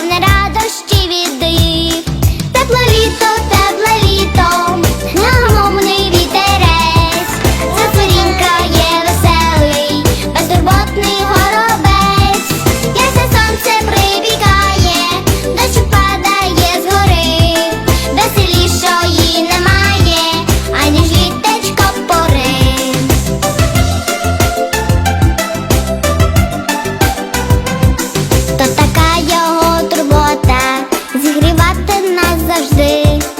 повне радощі від. Нас завжди.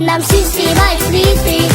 Нам всім співають квіти.